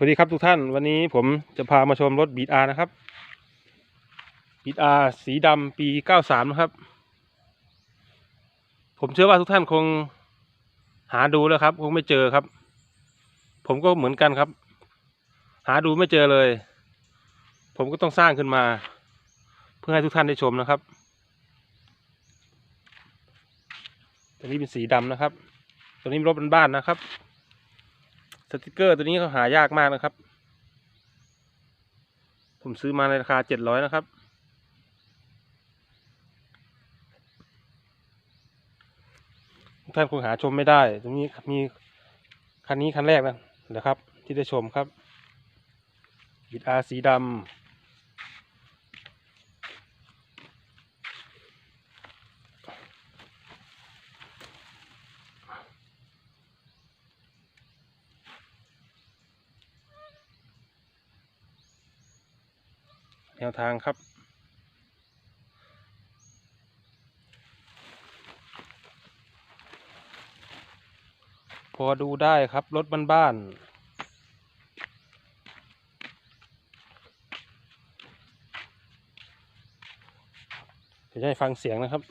สวัสดีครับทุกท่านวันนี้ผมจะพามาชมรถบีดอานะครับบีดอาสีดำปี93นะครับ ผมเชื่อว่าทุกท่านคงหาดูแล้วครับ คงไม่เจอครับ ผมก็เหมือนกันครับ หาดูไม่เจอเลย ผมก็ต้องสร้างขึ้นมา เพื่อให้ทุกท่านได้ชมนะครับตัวนี้เป็นสีดำนะครับ ตัวนี้เป็นรถบ้านนะครับ สติกเกอร์ตัวนี้เขาหายากมากนะครับ ผมซื้อมาในราคาเจ็ดร้อยนะครับ ท่านคงหาชมไม่ได้ ตรงนี้มีคันนี้คันแรกนะนะครับ ที่ได้ชมครับบิดอาสีดำ แนวทางครับ พอดูได้ครับ รถบ้านๆเดี๋ยวจะให้ฟังเสียงนะครับ